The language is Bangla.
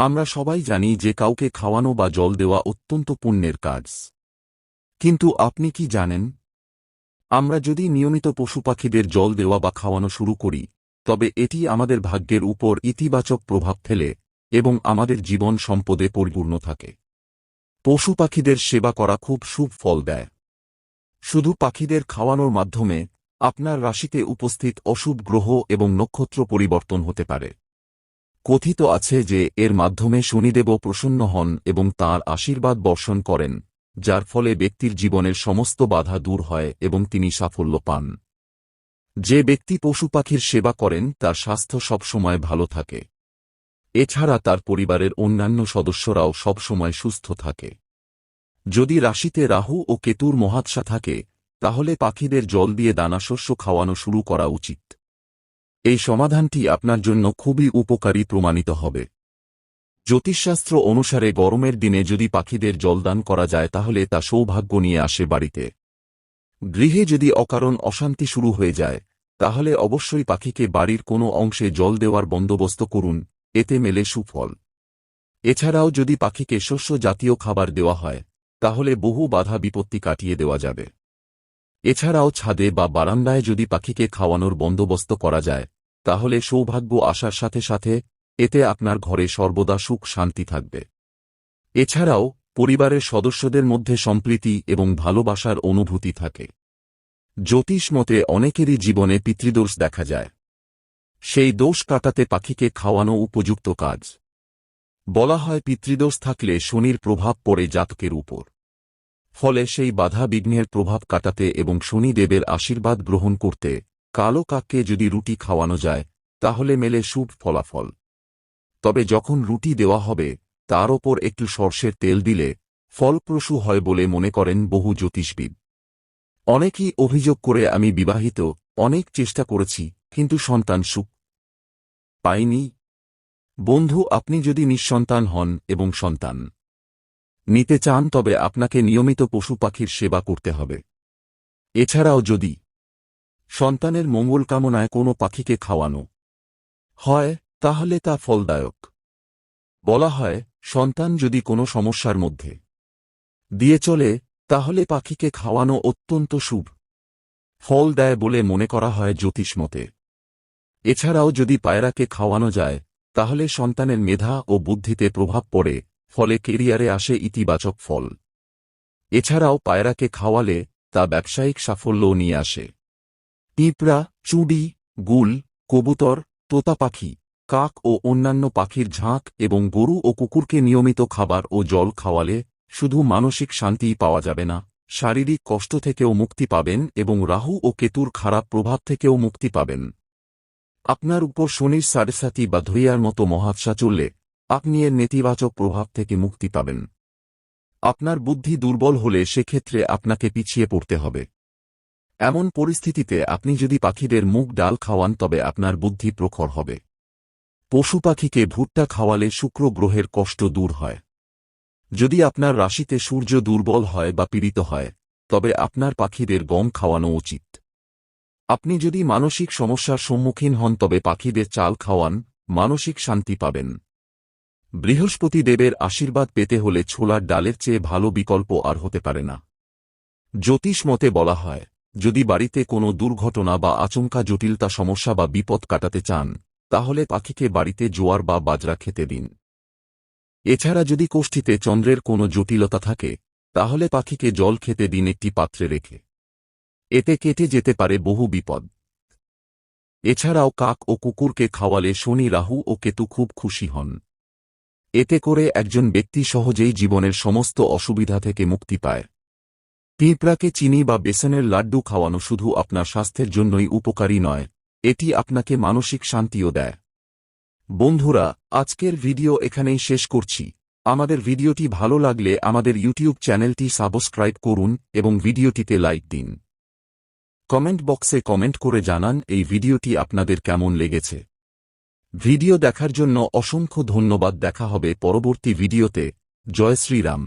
আমরা সবাই জানি যে কাউকে খাওয়ানো বা জল দেওয়া অত্যন্ত পুণ্যের কাজ। কিন্তু আপনি কি জানেন? আমরা যদি নিয়মিত পশু পাখিদের জল দেওয়া বা খাওয়ানো শুরু করি, তবে এটি আমাদের ভাগ্যের উপর ইতিবাচক প্রভাব ফেলে এবং আমাদের জীবন সম্পদে পরিপূর্ণ থাকে। পশু পাখিদের সেবা করা খুব শুভ ফল দেয়। শুধু পাখিদের খাওয়ানোর মাধ্যমে আপনার রাশিতে উপস্থিত অশুভ গ্রহ এবং নক্ষত্র পরিবর্তন হতে পারে। কথিত আছে যে, এর মাধ্যমে শনিদেবও প্রসন্ন হন এবং তাঁর আশীর্বাদ বর্ষণ করেন, যার ফলে ব্যক্তির জীবনের সমস্ত বাধা দূর হয় এবং তিনি সাফল্য পান। যে ব্যক্তি পশু পাখির সেবা করেন, তার স্বাস্থ্য সবসময় ভালো থাকে। এছাড়া তার পরিবারের অন্যান্য সদস্যরাও সবসময় সুস্থ থাকে। যদি রাশিতে রাহু ও কেতুর মহাৎসা থাকে, তাহলে পাখিদের জল দিয়ে দানাশস্য খাওয়ানো শুরু করা উচিত। এই সমাধানটি আপনার জন্য খুবই উপকারী প্রমাণিত হবে। জ্যোতিষশাস্ত্র অনুসারে গরমের দিনে যদি পাখিদের জলদান করা যায় তাহলে তা সৌভাগ্য নিয়ে আসে বাড়িতে। গৃহে যদি অকারণ অশান্তি শুরু হয়ে যায়, তাহলে অবশ্যই পাখিকে বাড়ির কোনো অংশে জল দেওয়ার বন্দোবস্ত করুন, এতে মেলে সুফল। এছাড়াও যদি পাখিকে শস্য জাতীয় খাবার দেওয়া হয়, তাহলে বহু বাধা বিপত্তি কাটিয়ে দেওয়া যাবে। এছাড়াও ছাদে বা বারান্দায় যদি পাখিকে খাওয়ানোর বন্দোবস্ত করা যায়, তাহলে সৌভাগ্য আসার সাথে সাথে এতে আপনার ঘরে সর্বদা সুখ শান্তি থাকবে। এছাড়াও পরিবারের সদস্যদের মধ্যে সম্প্রীতি এবং ভালোবাসার অনুভূতি থাকে। জ্যোতিষ মতে অনেকেরই জীবনে পিতৃদোষ দেখা যায়। সেই দোষ কাটাতে পাখিকে খাওয়ানো উপযুক্ত কাজ। বলা হয় পিতৃদোষ থাকলে শনির প্রভাব পড়ে জাতকের উপর। ফলে সেই বাধা বিঘ্নের প্রভাব কাটাতে এবং শনিদেবের আশীর্বাদ গ্রহণ করতে কালো কাককে যদি রুটি খাওয়ানো যায়, তাহলে মেলে শুভ ফলাফল। তবে যখন রুটি দেওয়া হবে, তার ওপর একটু সর্ষের তেল দিলে ফলপ্রসূ হয় বলে মনে করেন বহু জ্যোতিষবিদ। অনেকেই অভিযোগ করে আমি বিবাহিত, অনেক চেষ্টা করেছি, কিন্তু সন্তান সুখ পাইনি। বন্ধু, আপনি যদি নিঃসন্তান হন এবং সন্তান নিতে চান তবে আপনাকে নিয়মিত পশু পাখির সেবা করতে হবে। এছাড়াও যদি সন্তানের মঙ্গল কামনায় কোনো পাখিকে খাওয়ানো হয়, তাহলে তা ফলদায়ক। বলা হয়, সন্তান যদি কোনো সমস্যার মধ্যে দিয়ে চলে, তাহলে পাখিকে খাওয়ানো অত্যন্ত শুভ ফল দেয় বলে মনে করা হয় জ্যোতিষমতে এছাড়াও যদি পায়রাকে খাওয়ানো যায়, তাহলে সন্তানের মেধা ও বুদ্ধিতে প্রভাব পড়ে। ফলে কেরিয়ারে আসে ইতিবাচক ফল। এছাড়াও পায়রাকে খাওয়ালে তা ব্যবসায়িক সাফল্যও নিয়ে আসে। পিঁপড়া, চুডি, গুল, কবুতর, তোতা পাখি, কাক ও অন্যান্য পাখির ঝাঁক এবং গরু ও কুকুরকে নিয়মিত খাবার ও জল খাওয়ালে শুধু মানসিক শান্তিই পাওয়া যাবে না, শারীরিক কষ্ট থেকেও মুক্তি পাবেন এবং রাহু ও কেতুর খারাপ প্রভাব থেকেও মুক্তি পাবেন। আপনার উপর শনির সাড়েসাতি বা ধৈয়ার মতো মহাৎসা চললে আপনি এর নেতিবাচক প্রভাব থেকে মুক্তি পাবেন। আপনার বুদ্ধি দুর্বল হলে সেক্ষেত্রে আপনাকে পিছিয়ে পড়তে হবে। এমন পরিস্থিতিতে আপনি যদি পাখিদের মুখ ডাল খাওয়ান তবে আপনার বুদ্ধি প্রখর হবে। পশু পাখিকে ভুট্টা খাওয়ালে শুক্র গ্রহের কষ্ট দূর হয়। যদি আপনার রাশিতে সূর্য দুর্বল হয় বা পীড়িত হয়, তবে আপনার পাখিদের গম খাওয়ানো উচিত। আপনি যদি মানসিক সমস্যার সম্মুখীন হন তবে পাখিদের চাল খাওয়ান, মানসিক শান্তি পাবেন। বৃহস্পতি দেবের আশীর্বাদ পেতে হলে ছোলার ডালের চেয়ে ভালো বিকল্প আর হতে পারে না। জ্যোতিষ মতে বলা হয়, যদি বাড়িতে কোনো দুর্ঘটনা বা আচমকা জটিলতা, সমস্যা বা বিপদ কাটাতে চান, তাহলে পাখিকে বাড়িতে জোয়ার বা বাজরা খেতে দিন। এছাড়া যদি কোষ্ঠীতে চন্দ্রের কোনো জটিলতা থাকে, তাহলে পাখিকে জল খেতে দিন একটি পাত্রে রেখে। এতে কেটে যেতে পারে বহু বিপদ। এছাড়াও কাক ও কুকুরকে খাওয়ালে শনি, রাহু ও কেতু খুব খুশি হন। এতে করে একজন ব্যক্তি সহজেই জীবনের সমস্ত অসুবিধা থেকে মুক্তি পায়। পিঁপড়াকে চিনি বা বেসনের লাড্ডু খাওয়ানো শুধু আপনার স্বাস্থ্যের জন্যই উপকারী নয়, এটি আপনাকে মানসিক শান্তিও দেয়। বন্ধুরা, আজকের ভিডিও এখানেই শেষ করছি। আমাদের ভিডিওটি ভালো লাগলে আমাদের ইউটিউব চ্যানেলটি সাবস্ক্রাইব করুন এবং ভিডিওটিতে লাইক দিন। কমেন্ট বক্সে কমেন্ট করে জানান এই ভিডিওটি আপনাদের কেমন লেগেছে। ভিডিও দেখার জন্য অসংখ্য ধন্যবাদ। দেখা হবে পরবর্তী ভিডিওতে। জয় শ্রীরাম।